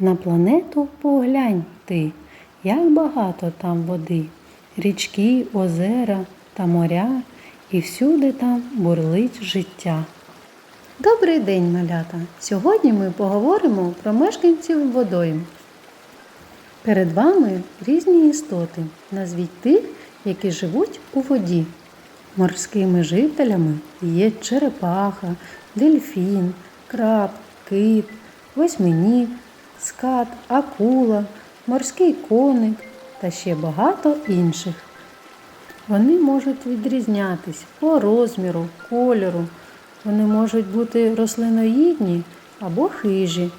На планету поглянь ти, як багато там води, річки, озера та моря, і всюди там бурлить життя. Добрий день, малята! Сьогодні ми поговоримо про мешканців водойм. Перед вами різні істоти. Назвіть тих, які живуть у воді. Морськими жителями є черепаха, дельфін, краб, кит, восьминіг, скат, акула, морський коник та ще багато інших. Вони можуть відрізнятись по розміру, кольору. Вони можуть бути рослиноїдні або хижі,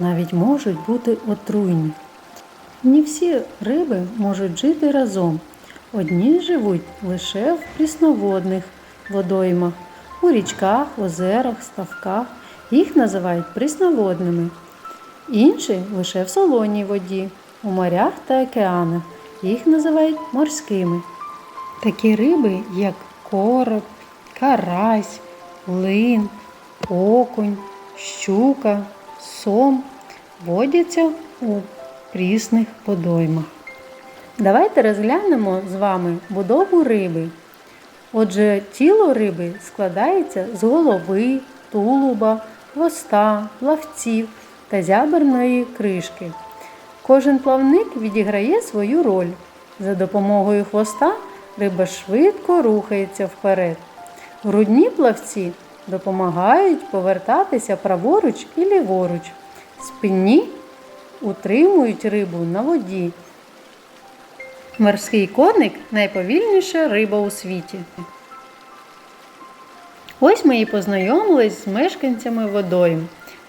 навіть можуть бути отруйні. Не всі риби можуть жити разом. Одні живуть лише в прісноводних водоймах, у річках, озерах, ставках. Їх називають прісноводними. Інші лише в солоній воді, у морях та океанах. Їх називають морськими. Такі риби, як короб, карась, лин, окунь, щука, сом, водяться у прісних водоймах. Давайте розглянемо з вами будову риби. Отже, тіло риби складається з голови, тулуба, хвоста, плавців та зяберної кришки. Кожен плавник відіграє свою роль. За допомогою хвоста риба швидко рухається вперед. Грудні плавці допомагають повертатися праворуч і ліворуч. Спинні утримують рибу на воді. Морський коник найповільніша риба у світі. Ось ми і познайомились з мешканцями водойм.